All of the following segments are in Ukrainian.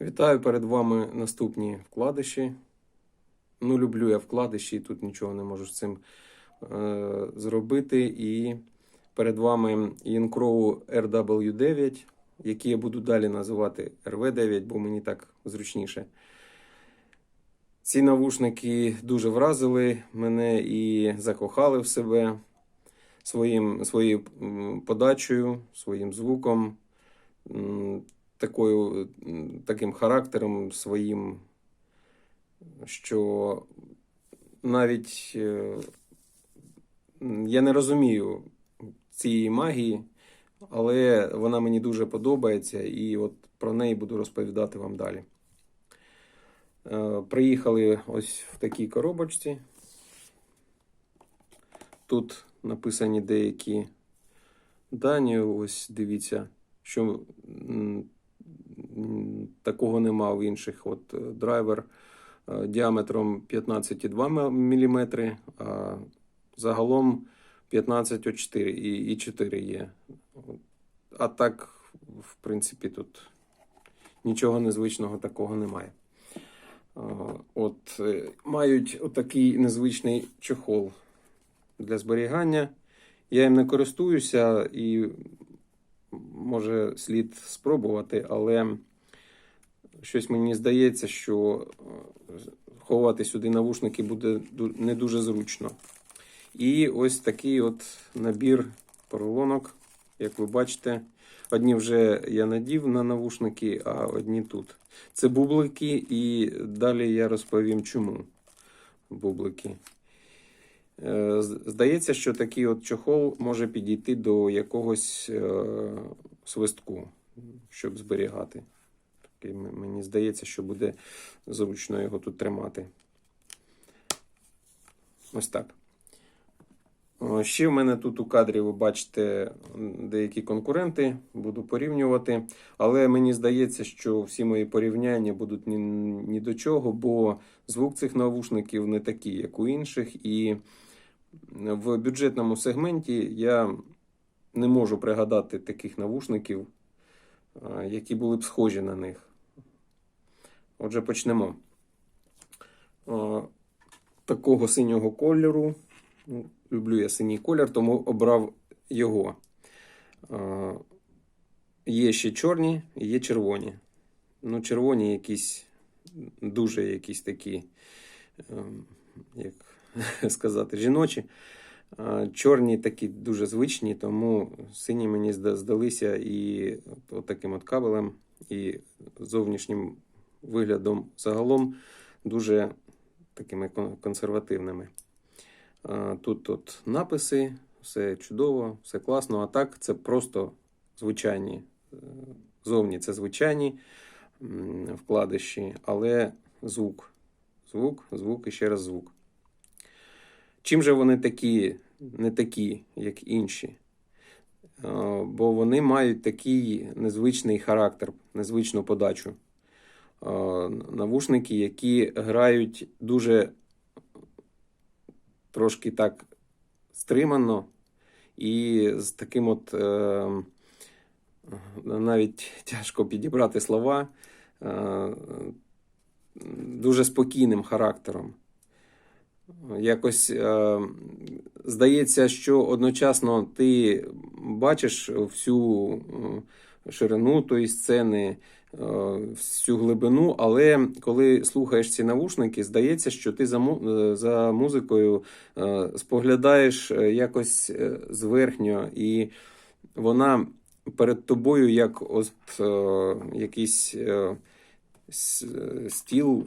Вітаю перед вами наступні вкладиші. Ну, люблю я вкладиші, тут нічого не можу з цим е, зробити. І перед вами Incrow RW9, який я буду далі називати RV9, бо мені так зручніше. Ці навушники дуже вразили мене і закохали в себе своїм, своєю подачею, своїм звуком, такою, таким характером своїм, що навіть е, я не розумію цієї магії, але вона мені дуже подобається, і от про неї буду розповідати вам далі. Е, Приїхали ось в такій коробочці. Тут написані деякі дані. Ось дивіться, що такого нема в інших. От е, драйвер е, діаметром 15,2 мм, а загалом 15,4 і, і 4 є. А так, в принципі, тут нічого незвичного такого немає. От, е, мають отакий незвичний чохол для зберігання. Я їм не користуюся і може слід спробувати, але щось мені здається, що е, ховати сюди навушники буде не дуже зручно. І ось такий от набір поролонок, як ви бачите. Одні вже я надів на навушники, а одні тут. Це бублики, і далі я розповім, чому бублики. Е, Здається, що такий от чохол може підійти до якогось е, свистку, щоб зберігати. Такий, мені здається, що буде зручно його тут тримати. Ось так. Ще в мене тут у кадрі ви бачите деякі конкуренти, буду порівнювати. Але мені здається, що всі мої порівняння будуть ні, ні до чого, бо звук цих навушників не такий, як у інших. І в бюджетному сегменті я не можу пригадати таких навушників, які були б схожі на них. Отже, почнемо. Такого синього кольору. Люблю я синій колір, тому обрав його. Є ще чорні, є червоні. Ну, червоні якісь дуже якісь такі, ем, як сказати, жіночі. Чорні такі дуже звичні, тому сині мені здалися і таким от кабелем, і зовнішнім виглядом загалом дуже такими консервативними. Тут от написи, все чудово, все класно. А так це просто звичайні. е, Зовні це звичайні вкладиші, але звук. Звук, звук і ще раз звук. Чим же вони такі, не такі, як інші? Е, Бо вони мають такий незвичний характер, незвичну подачу. Е, Навушники, які грають дуже трошки так стримано і з таким от е, навіть тяжко підібрати слова, дуже спокійним характером. Якось е, здається, що одночасно ти бачиш всю е, ширину тої сцени, е, всю глибину, але коли слухаєш ці навушники, здається, що ти за, е, за музикою е, споглядаєш е, якось зверхньо, і вона перед тобою як от, е, якийсь е, стіл,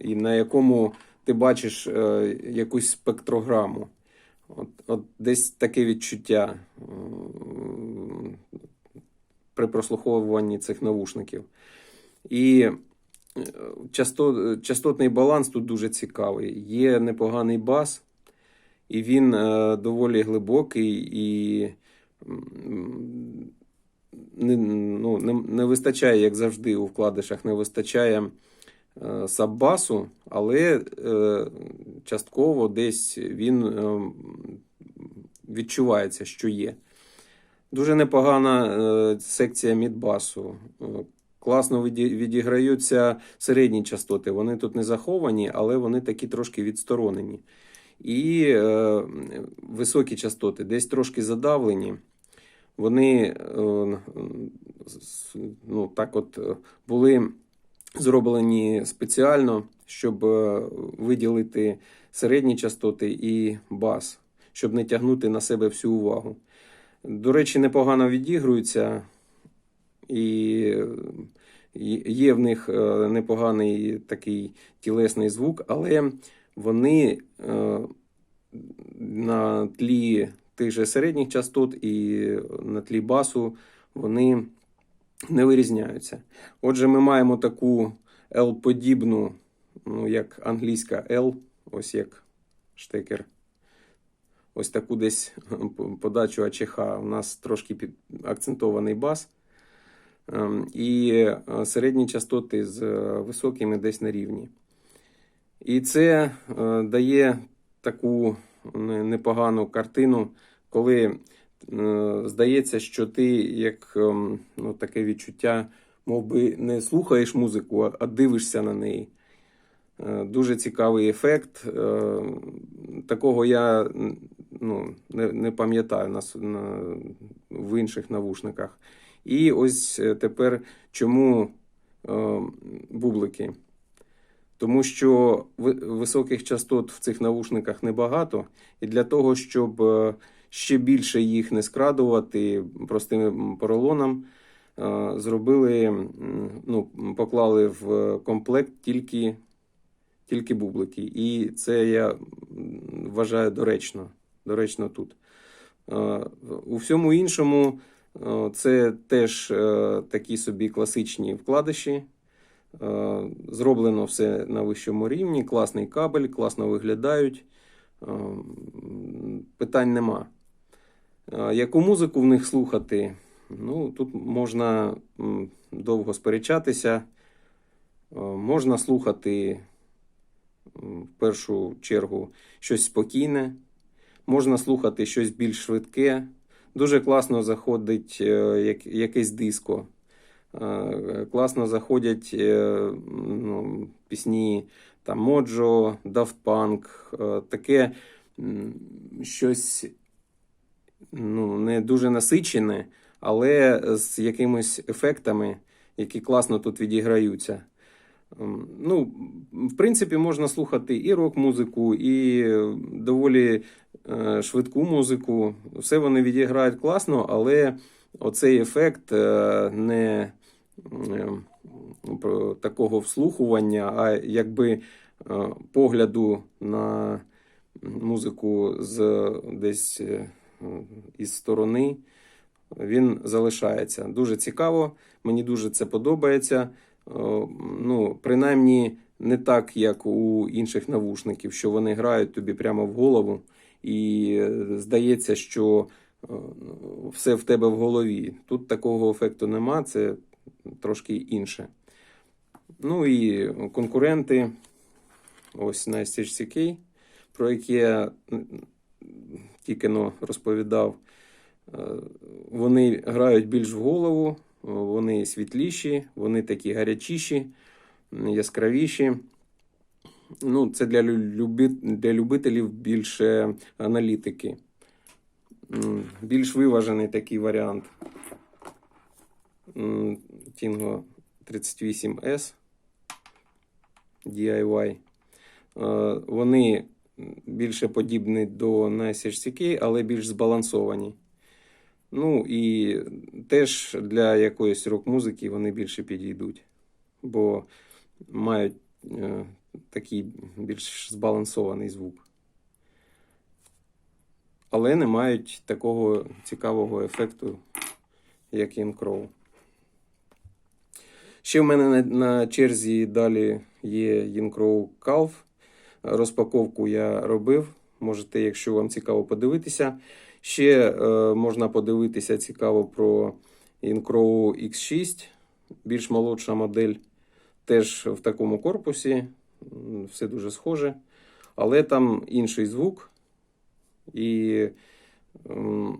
і на якому ти бачиш е, якусь спектрограму. От, от десь таке відчуття е, при прослуховуванні цих навушників. І е, часто, частотний баланс тут дуже цікавий. Є непоганий бас, і він е, доволі глибокий і не, ну, не, не вистачає, як завжди, у вкладишах, не вистачає саббасу, але е, частково десь він е, відчувається, що є. Дуже непогана е, секція мідбасу. Е, класно відіграються середні частоти. Вони тут не заховані, але вони такі трошки відсторонені. І е, високі частоти десь трошки задавлені. Вони е, ну, так от е, були зроблені спеціально, щоб е, виділити середні частоти і бас, щоб не тягнути на себе всю увагу. До речі, непогано відігруються, і є в них е, непоганий такий тілесний звук, але вони е, на тлі тих же середніх частот і на тлі басу вони не вирізняються. Отже, ми маємо таку L-подібну, ну, як англійська L, ось як штекер. Ось таку десь подачу АЧХ. У нас трошки під акцентований бас. Ем, І е, середні частоти з е, високими десь на рівні. І це е, дає таку непогану картину, коли е, здається, що ти як ем, ну, таке відчуття, мов би не слухаєш музику, а- дивишся на неї. Е, Дуже цікавий ефект. Е, Такого я ну, не, не пам'ятаю на, на, в інших навушниках. І ось е, тепер чому е, бублики? Тому що високих частот в цих навушниках небагато, і для того, щоб е, ще більше їх не скрадувати простим поролоном, е, зробили, ну, поклали в комплект тільки, тільки бублики. І це я вважаю доречно, доречно тут. Е, У всьому іншому е, це теж такі собі класичні вкладиші. Зроблено все на вищому рівні, класний кабель, класно виглядають. Питань нема. Яку музику в них слухати? Ну, тут можна довго сперечатися. Можна слухати в першу чергу щось спокійне, можна слухати щось більш швидке. Дуже класно заходить е, як- якесь диско. Класно заходять е, ну, пісні там Моджо, Daft Punk, е, таке щось ну, не дуже насичене, але з якимись ефектами, які класно тут відіграються. Ем, Ну, в принципі, можна слухати і рок-музику, і е, доволі е, швидку музику. Все вони відіграють класно, але оцей ефект е, не е, про такого вслухування, а якби е, погляду на музику з десь із сторони. Він залишається. Дуже цікаво, мені дуже це подобається. Е, Ну, принаймні, не так, як у інших навушників, що вони грають тобі прямо в голову, і е, здається, що е, все в тебе в голові. Тут такого ефекту нема, це трошки інше. Ну і конкуренти, ось на SHCK, про які я тільки но розповідав. Е, Вони грають більш в голову, вони світліші, вони такі гарячіші, яскравіші. Ну, це для, для любителів більше аналітики. Більш виважений такий варіант. Tingo 38S DIY. Вони більше подібні до NSHCK, але більш збалансовані. Ну і теж для якоїсь рок-музики вони більше підійдуть, бо мають е, такий більш збалансований звук. Але не мають такого цікавого ефекту, як Crow. Ще в мене на, на черзі далі є Crow Calf. Розпаковку я робив. Можете, якщо вам цікаво, подивитися. Ще е, можна подивитися цікаво про Incrow X6, більш молодша модель, теж в такому корпусі. Все дуже схоже. Але там інший звук. І м,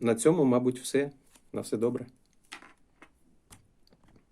на цьому, мабуть, все. На все добре.